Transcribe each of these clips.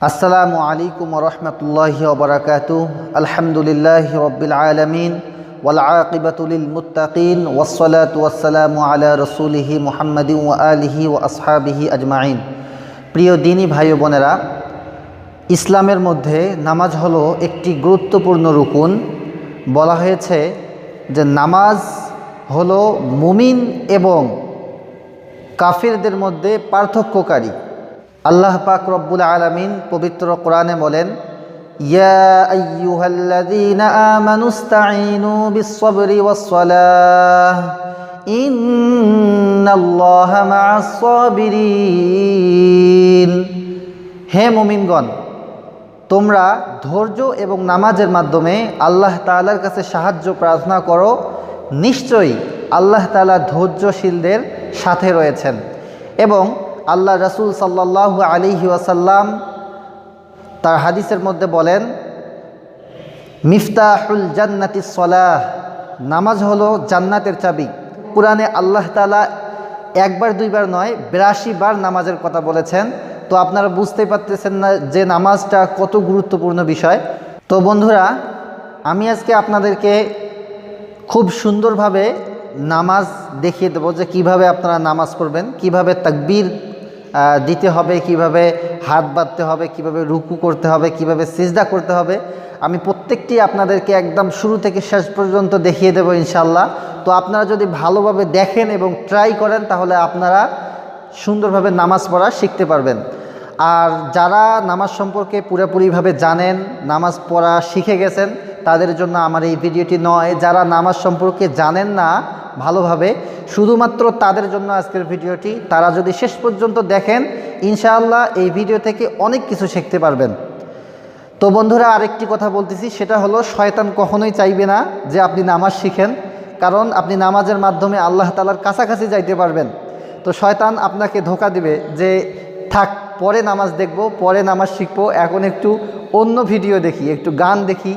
আসসালামু আলাইকুম রহমতুল্লাহি ওবরাকাত আলহামদুলিল্লাহ রব্বিল আলমিন ওয়ালাকিবাতুলিল মুত্তাকিন ওসলাত ওয়াসালামু আলা রসুলিহি মুহাম্মদি আলিহি ও আসহাবিহি আজমাইন। প্রিয় দিনী ভাই বোনেরা, ইসলামের মধ্যে নামাজ হলো একটি গুরুত্বপূর্ণ রুকুন। বলা হয়েছে যে নামাজ হলো মুমিন এবং কাফিরদের মধ্যে পার্থক্যকারী। আল্লাহ পাক রব্বুল আলামিন পবিত্র কোরআনে বলেন হে মুমিনগণ, তোমরা ধৈর্য এবং নামাজের মাধ্যমে আল্লাহ তালার কাছে সাহায্য প্রার্থনা করো। নিশ্চয়ই আল্লাহ তাআলা ধৈর্যশীলদের সাথে রয়েছেন এবং আল্লাহ রসুল সাল্লাহ আলিহি ওয়াসাল্লাম তার হাদিসের মধ্যে বলেন, মিফতাহুল জান্নাতি সলাহ নামাজ হলো জান্নাতের চাবি। কোরআনে আল্লাহ তালা একবার, দুইবার নয়, বিরাশি বার নামাজের কথা বলেছেন। তো আপনারা বুঝতে পারতেছেন না যে নামাজটা কত গুরুত্বপূর্ণ বিষয়। তো বন্ধুরা, আমি আজকে আপনাদেরকে খুব সুন্দরভাবে নামাজ দেখিয়ে দেবো যে কীভাবে আপনারা নামাজ পড়বেন, কীভাবে তাকবীর দিতে হবে, কীভাবে হাত বাঁধতে হবে, কীভাবে রুকু করতে হবে, কীভাবে সিজদা করতে হবে, আমি প্রত্যেকটি আপনাদেরকে একদম শুরু থেকে শেষ পর্যন্ত দেখিয়ে দেবো ইনশাল্লাহ তো আপনারা যদি ভালোভাবে দেখেন এবং ট্রাই করেন, তাহলে আপনারা সুন্দরভাবে নামাজ পড়া শিখতে পারবেন। আর যারা নামাজ সম্পর্কে পুরোপুরিভাবে জানেন, নামাজ পড়া শিখে গেছেন, তাদের জন্য আমার এই ভিডিওটি নয়। যারা নামাজ সম্পর্কে জানেন না ভালোভাবে। শুধুমাত্র তাদের জন্য আজকের ভিডিওটি। তারা যদি শেষ পর্যন্ত দেখেন, ইনশাআল্লাহ এই ভিডিও থেকে অনেক কিছু শিখতে পারবেন। তো বন্ধুরা, আরেকটি কথা বলতেছি, সেটা হলো শয়তান কখনোই চাইবে না যে আপনি নামাজ শিখেন, কারণ আপনি নামাজের মাধ্যমে আল্লাহ তালার কাছাকাছি যাইতে পারবেন। তো শয়তান আপনাকে ধোকা দিবে যে, থাক, পরে নামাজ দেখব, পরে নামাজ শিখব, এখন একটু অন্য ভিডিও দেখি, একটু গান দেখি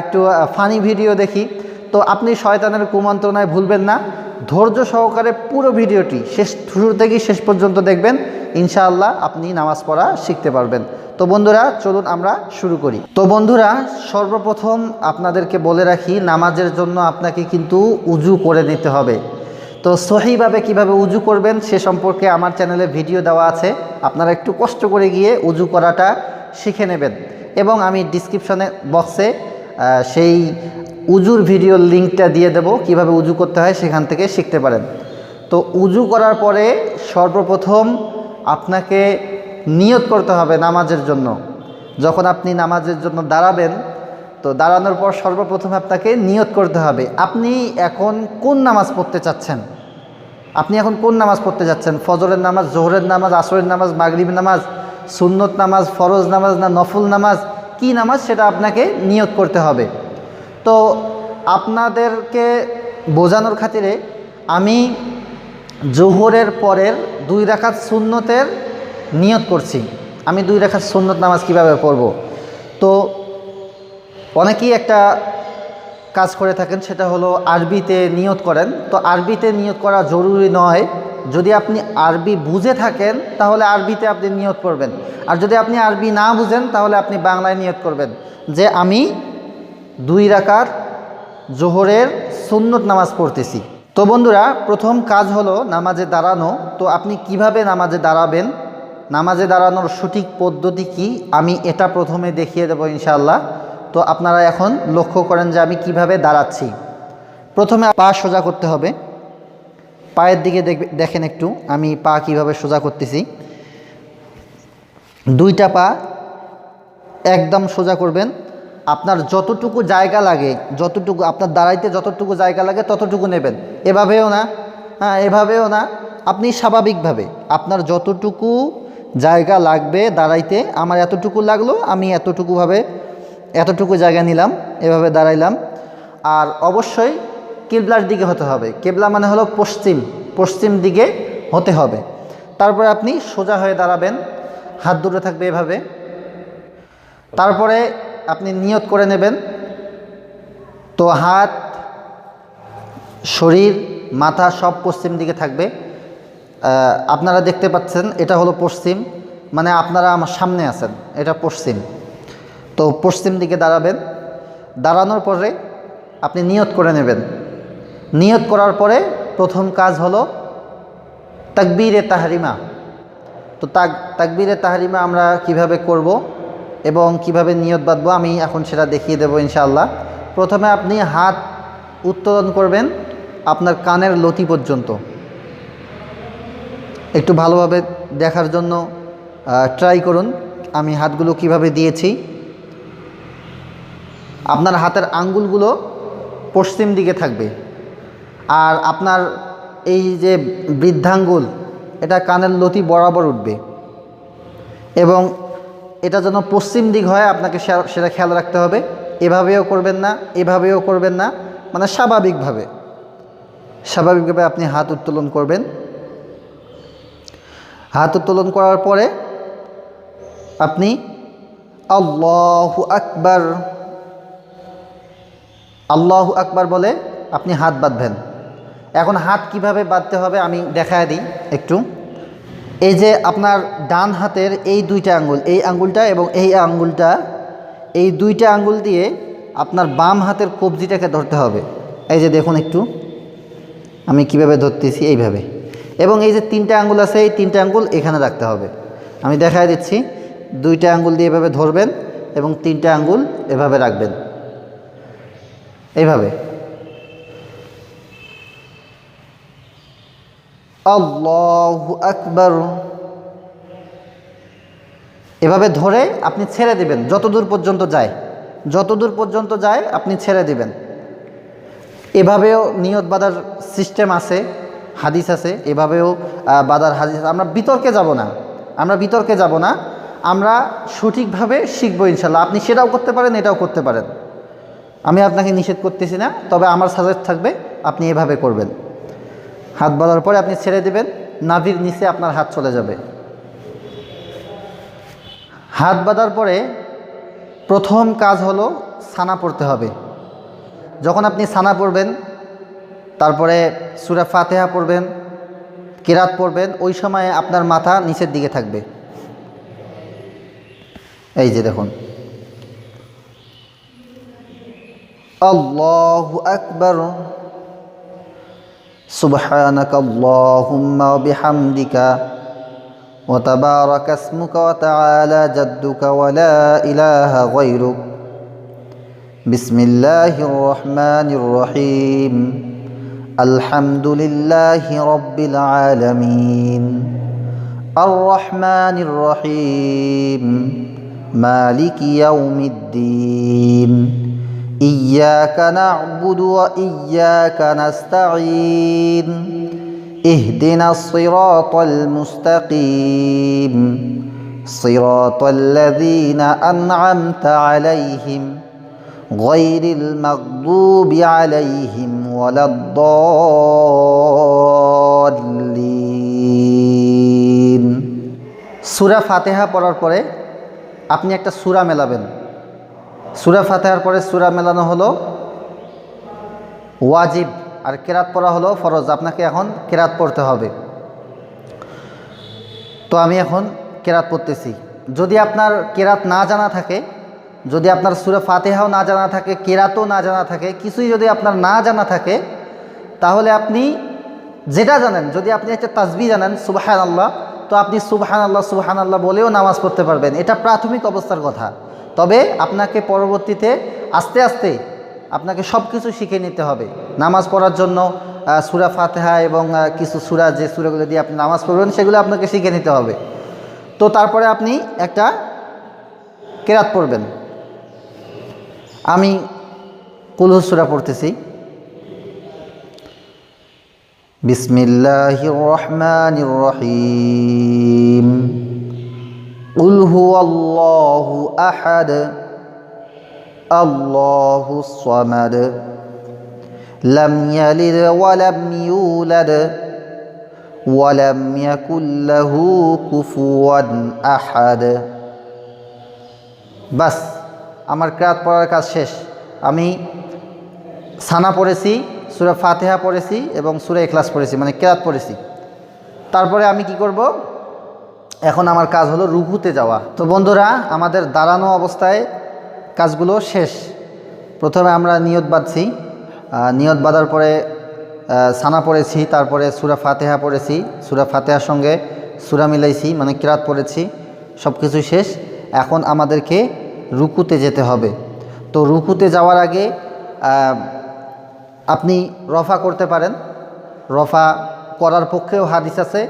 একটু ফানি ভিডিও দেখি। তো আপনি শয়তানের কুমন্ত্রণায় ভুলবেন না। ধৈর্য সহকারে পুরো ভিডিওটি শেষ, শুরু থেকেই শেষ পর্যন্ত দেখবেন। ইনশাআল্লাহ আপনি নামাজ পড়া শিখতে পারবেন। তো বন্ধুরা, চলুন আমরা শুরু করি। তো বন্ধুরা, সর্বপ্রথম আপনাদেরকে বলে রাখি, নামাজের জন্য আপনাকে কিন্তু উজু করে নিতে হবে। তো সহিভাবে কীভাবে উজু করবেন সে সম্পর্কে আমার চ্যানেলে ভিডিও দেওয়া আছে। আপনারা একটু কষ্ট করে গিয়ে উজু করাটা শিখে নেবেন। এবং আমি ডিসক্রিপশনে বক্সে সেই উজুর ভিডিওর লিঙ্কটা দিয়ে দেব, কীভাবে উজু করতে হয় সেখান থেকে শিখতে পারেন। তো উজু করার পরে সর্বপ্রথম আপনাকে নিয়ত করতে হবে নামাজের জন্য। যখন আপনি নামাজের জন্য দাঁড়াবেন, তো দাঁড়ানোর পর সর্বপ্রথম আপনাকে নিয়ত করতে হবে, আপনি এখন কোন নামাজ পড়তে চাচ্ছেন? আপনি এখন কোন নামাজ পড়তে যাচ্ছেন? ফজরের নামাজ, জোহরের নামাজ, আসরের নামাজ মাগরিব নামাজ, সুন্নত নামাজ, ফরজ নামাজ না নফল নামাজ? কি নামাজ সেটা আপনাকে নিয়ত করতে হবে। তো আপনাদেরকে বোঝানোর খাতিরে আমি জোহরের পরের দুই রাখাত সুন্নতের নিয়ত করছি। আমি দুই রাখাত সুন্নত নামাজ কীভাবে পড়ব? তো অনেকেই একটা কাজ করে থাকেন, সেটা হলো আরবিতে নিয়ত করেন। তো আরবিতে নিয়ত করা জরুরি নয়। যদি আপনি আরবি বুঝে থাকেন, তাহলে আরবিতে আপনি নিয়ত করবেন। আর যদি আপনি আরবি না বুঝেন, তাহলে আপনি বাংলায় নিয়ত করবেন। যে আমি দুই রাকাত জোহরের সুন্নত নামাজ পড়তেছি। তো বন্ধুরা, প্রথম কাজ হলো নামাজে দাঁড়ানো। তো আপনি কীভাবে নামাজে দাঁড়াবেন? নামাজে দাঁড়ানোর সঠিক পদ্ধতি কি? আমি এটা প্রথমে দেখিয়ে দেবো ইনশাল্লাহ তো আপনারা এখন লক্ষ্য করেন যে আমি কীভাবে দাঁড়াচ্ছি। প্রথমে পা সোজা করতে হবে। পায়ের দিকে দেখেন একটু, আমি পা কীভাবে সোজা করতেছি। দুইটা পা একদম সোজা করবেন। আপনার যতটুকু জায়গা লাগে, যতটুকু, আপনার দাঁড়াইতে যতটুকু জায়গা লাগে, ততটুকু নেবেন। এভাবেও না হ্যাঁ এভাবেও না। আপনি স্বাভাবিকভাবে আপনার যতটুকু জায়গা লাগবে দাঁড়াইতে, আমার এতটুকু লাগল, আমি এতটুকুভাবে, এতটুকু জায়গা নিলাম, এভাবে দাঁড়াইলাম। আর অবশ্যই কেবলার দিকে হতে হবে। কেবলা মানে হলো পশ্চিম। পশ্চিম দিকে হতে হবে। তারপরে আপনি সোজা হয়ে দাঁড়াবেন। হাত দূরে থাকবে এভাবে। তারপরে আপনি নিয়ত করে নেবেন। তো হাত, শরীর, মাথা সব পশ্চিম দিকে থাকবে। আপনারা দেখতে পাচ্ছেন এটা হলো পশ্চিম। মানে আপনারা আমার সামনে আছেন। এটা পশ্চিম। তো পশ্চিম দিকে দাঁড়াবেন। দাঁড়ানোর পরে আপনি নিয়ত করে নেবেন। নিয়ত করার পরে প্রথম কাজ হলো তাকবীরে তাহারিমা। তো তাক, তাকবীরে তাহারিমা আমরা কীভাবে করব এবং কীভাবে নিয়ত বাঁধবো আমি এখন সেটা দেখিয়ে দেবো ইনশাআল্লাহ। প্রথমে আপনি হাত উত্তোলন করবেন আপনার কানের লতি পর্যন্ত। একটু ভালোভাবে দেখার জন্য ট্রাই করুন। আমি হাতগুলো কীভাবে দিয়েছি। আপনার হাতের আঙ্গুলগুলো পশ্চিম দিকে থাকবে। আর আপনার এই যে বৃদ্ধাঙ্গুল, এটা কানের লতি বরাবর উঠবে। এবং এটা যেন পশ্চিম দিক হয়, আপনাকে সেটা খেয়াল রাখতে হবে। এভাবেও করবেন না, এভাবেও করবেন না মানে স্বাভাবিকভাবে। স্বাভাবিকভাবে আপনি হাত উত্তোলন করবেন। হাত উত্তোলন করার পরে আপনি আল্লাহু আকবার আল্লাহু আকবার বলে আপনি হাত বাঁধবেন। এখন হাত কীভাবে বাঁধতে হবে আমি দেখায় দিই একটু। এই যে আপনার ডান হাতের এই দুইটা আঙ্গুল, এই আঙ্গুলটা এবং এই আঙ্গুলটা, এই দুইটা আঙ্গুল দিয়ে আপনার বাম হাতের কবজিটাকে ধরতে হবে। এই যে দেখুন একটু, আমি কীভাবে ধরতেছি এইভাবে। এবং এই যে তিনটা আঙ্গুল আছে, এই তিনটা আঙ্গুল এখানে রাখতে হবে। আমি দেখায় দিচ্ছি, দুইটা আঙ্গুল দিয়ে এভাবে ধরবেন এবং তিনটা আঙ্গুল এভাবে রাখবেন। এইভাবে। আল্লাহু আকবার। এভাবে ধরে আপনি ছেড়ে দিবেন যত দূর পর্যন্ত যায়। যত দূর পর্যন্ত যায়, আপনি ছেড়ে দিবেন। এভাবেও নিয়ত বাঁধার সিস্টেম আছে, হাদিস আছে, এভাবেও বাদার হাদিস আমরা বিতর্কে যাব না, আমরা বিতর্কে যাব না। আমরা সঠিকভাবে শিখব ইনশাল্লাহ আপনি সেটাও করতে পারেন, এটাও করতে পারেন। আমি আপনাকে নিষেধ করতেছি না, তবে আমার সাজেস্ট থাকবে, আপনি এভাবে করবেন। হাত বাঁধার পরে আপনি ছেড়ে দেবেন, নাভির নিচে আপনার হাত চলে যাবে। হাত বাঁধার পরে প্রথম কাজ হলো সানা পড়তে হবে। যখন আপনি সানা পড়বেন, তারপরে সুরা ফাতেহা পড়বেন, কেরাত পড়বেন, ওই সময়ে আপনার মাথা নিচের দিকে থাকবে। এই যে দেখুন। আল্লাহু আকবর। سبحانك اللهم وبحمدك وتبارك اسمك وتعالى جدك ولا إله غيرك. بسم الله الرحمن الرحيم. الحمد لله رب العالمين. الرحمن الرحيم. مالك يوم الدين. إياك نعبد وإياك نستعين اهدنا الصراط المستقيم صراط الذين أنعمت عليهم غير المغضوب عليهم ولا الضالين সূরা ফাতেহা পড়ার পরে আপনি একটা সূরা মেলাবেন সূরা ফাতেহার পরে সুরা মেলানো হলো। ওয়াজিব আর কেরাত পড়া হলো ফরজ। আপনাকে এখন কেরাত পড়তে হবে। তো আমি এখন কেরাত পড়তেছি। যদি আপনার কেরাত না জানা থাকে, যদি আপনার সুরা ফাতেহাও না জানা থাকে, কেরাতও না জানা থাকে, কিছুই যদি আপনার না জানা থাকে, তাহলে আপনি যেটা জানেন, যদি আপনি একটা তাজবি জানেন সুবাহান আল্লাহ তো আপনি সুবহান আল্লাহ সুবহান আল্লাহ বলেও নামাজ পড়তে পারবেন। এটা প্রাথমিক অবস্থার কথা। তবে আপনাকে পরবর্তীতে আস্তে আস্তে আপনাকে সব কিছু শিখে নিতে হবে। নামাজ পড়ার জন্য সুরা ফাতেহা এবং কিছু সুরা, যে সুরাগুলো দিয়ে আপনি নামাজ পড়বেন, সেগুলো আপনাকে শিখে নিতে হবে। তো তারপরে আপনি একটা কেরাত পড়বেন। আমি কুলহু সুরা পড়তেছি বিসমিল্লাহির রহমানির রহিম قل هو الله أحد الله الصمد لم يلد ولم يولد ولم يكن له كفوا أحد বাস আমার ক্রাত পড়ার কাজ শেষ আমি সানা পড়েছি সুরা ফাতেহা পড়েছি এবং সুরা এখলাস পড়েছি মানে কেরাত পড়েছি। তারপরে আমি কি করব? এখন আমার কাজ হলো রুকুতে যাওয়া। তো বন্ধুরা, আমাদের দাঁড়ানো অবস্থায় কাজগুলো শেষ। প্রথমে আমরা নিয়ত বাঁধছি। নিয়ত বাঁধার পরে সানা পড়েছি, তারপরে সুরা ফাতেহা পড়েছি। সুরা ফাতেহার সঙ্গে সুরা মিলাইছি মানে কিরাত পড়েছি। সব কিছু শেষ। এখন আমাদেরকে রুকুতে যেতে হবে। তো রুকুতে যাওয়ার আগে আপনি রফা করতে পারেন। রফা করার পক্ষেও হাদিস আছে।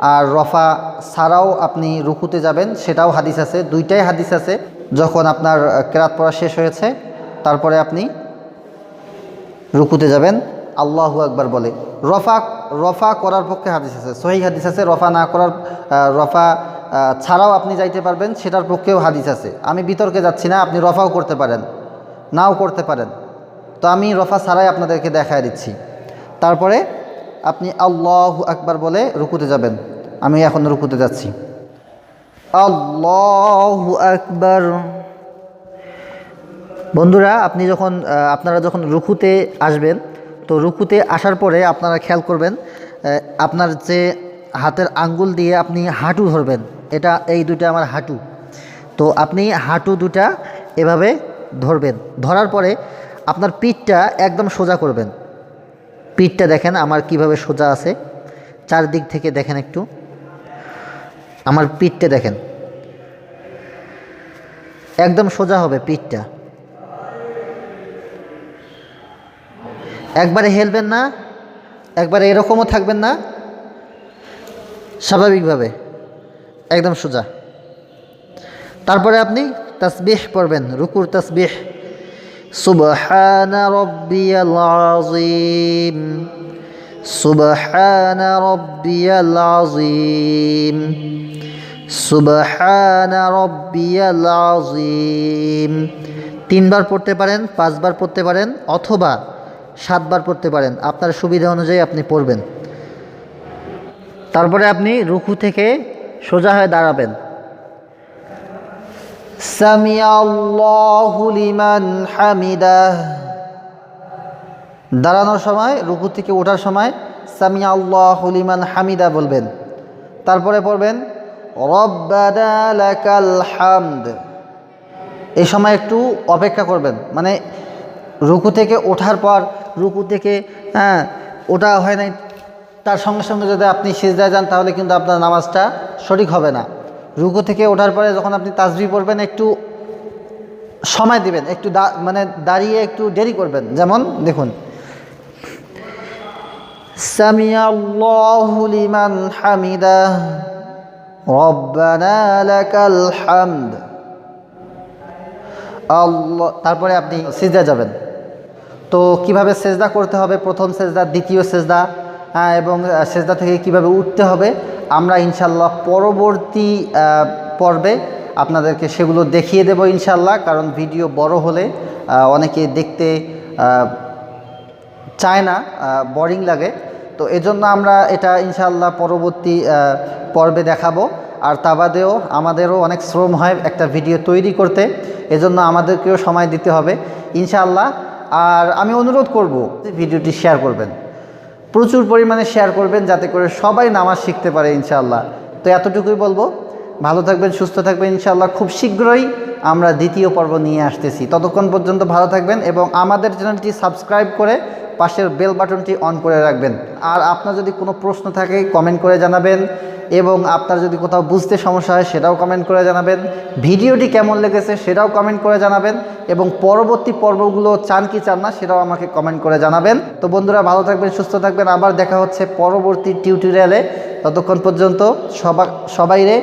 আর রফা ছাড়াও আপনি রুকুতে যাবেন, সেটাও হাদিস আছে। দুইটাই হাদিস আছে, যখন আপনার কেরাত পড়া শেষ হয়েছে, তারপরে আপনি রুকুতে যাবেন। আল্লাহু একবার বলে। রফা রফা করার পক্ষে হাদিস আছে। সহি হাদিস আছে, রফা না করার রফা ছাড়াও আপনি যাইতে পারবেন, সেটার পক্ষেও হাদিস আছে। আমি বিতর্কে যাচ্ছি না, আপনি রফাও করতে পারেন, নাও করতে পারেন। তো আমি রফা ছাড়াই আপনাদেরকে দেখায় দিচ্ছি। তারপরে আপনি আল্লাহ আকবার বলে রুকুতে যাবেন। আমি এখন রুকুতে যাচ্ছি। আল্লাহ আকবার। বন্ধুরা, আপনি যখন আপনারা যখন রুকুতে আসবেন, তো রুকুতে আসার পরে আপনারা খেয়াল করবেন আপনার যে হাতের আঙ্গুল দিয়ে আপনি হাঁটু ধরবেন, এটা এই দুটা আমার হাঁটু। তো আপনি হাঁটু দুটা এভাবে ধরবেন। ধরার পরে আপনার পিঠটা একদম সোজা করবেন। পিঠটা দেখেন আমার কীভাবে সোজা আছে। চারদিক থেকে দেখেন একটু। আমার পিঠটা দেখেন। একদম সোজা হবে পিঠটা। একবারে হেলবেন না, একবারে এরকমও থাকবেন না। স্বাভাবিকভাবে একদম সোজা। তারপরে আপনি তাসবিহ পড়বেন, রুকুর তাসবিহ। সুবহানা রব্বিয়াল আযীম, সুবহানা রব্বিয়াল আযীম, সুবহানা রব্বিয়াল আযীম। তিনবার পড়তে পারেন, পাঁচবার পড়তে পারেন, অথবা সাতবার পড়তে পারেন। আপনার সুবিধা অনুযায়ী আপনি পড়বেন। তারপরে আপনি রুকু থেকে সোজা হয়ে দাঁড়াবেন। সামি আল্লাহু লিমান হামিদাহ। দাঁড়ানোর সময়, রুকু থেকে ওঠার সময় সামি আল্লাহু লিমান হামিদা বলবেন। তারপরে পড়বেন এই সময় একটু অপেক্ষা করবেন মানে রুকু থেকে ওঠার পর, রুকু থেকে হ্যাঁ ওটা হয় নাই, তার সঙ্গে সঙ্গে যদি আপনি সিজদায় যান, তাহলে কিন্তু আপনার নামাজটা সঠিক হবে না। রুকু থেকে ওঠার পরে যখন আপনি তাজবি পড়বেন, একটু সময় দিবেন, একটু মানে দাঁড়িয়ে একটু দেরি করবেন। যেমন, দেখুন। হামিদা। তারপরে আপনি সিজদা যাবেন। তো কীভাবে সেজদা করতে হবে? প্রথম সেজদা, দ্বিতীয় সেজদা। এবং আহ, সেজদা থেকে কীভাবে উঠতে হবে আমরা ইনশাল্লাহ পরবর্তী পর্বে আপনাদেরকে সেগুলো দেখিয়ে দেব ইনশাল্লাহ কারণ ভিডিও বড় হলে অনেকে দেখতে চায় না বোরিং লাগে। তো এজন্য আমরা এটা ইনশাল্লাহ পরবর্তী পর্বে দেখাবো। আর তা বাদেও আমাদেরও অনেক শ্রম হয় একটা ভিডিও তৈরি করতে এজন্য আমাদেরকেও সময় দিতে হবে ইনশাল্লাহ আর আমি অনুরোধ করব ভিডিওটি শেয়ার করবেন। প্রচুর পরিমাণে শেয়ার করবেন যাতে করে সবাই নামাজ শিখতে পারে ইনশাল্লাহ তো এতটুকুই বলব। ভালো থাকবেন, সুস্থ থাকবেন ইনশাআল্লাহ। খুব শীঘ্রই আমরা দ্বিতীয় পর্ব নিয়ে আসতেছি। ততক্ষণ পর্যন্ত ভালো থাকবেন এবং আমাদের চ্যানেলটি সাবস্ক্রাইব করে পাশের বেল বাটনটি অন করে রাখবেন। আর আপনার যদি কোনো প্রশ্ন থাকে কমেন্ট করে জানাবেন এবং আপনার যদি কোথাও বুঝতে সমস্যা হয়, সেটাও কমেন্ট করে জানাবেন। ভিডিওটি কেমন লেগেছে, সেটাও কমেন্ট করে জানাবেন এবং পরবর্তী পর্বগুলো চান কি চান না, সেটাও আমাকে কমেন্ট করে জানাবেন। তো বন্ধুরা, ভালো থাকবেন, সুস্থ থাকবেন। আবার দেখা হচ্ছে পরবর্তী টিউটোরিয়ালে ততক্ষণ পর্যন্ত সবা সবাইরে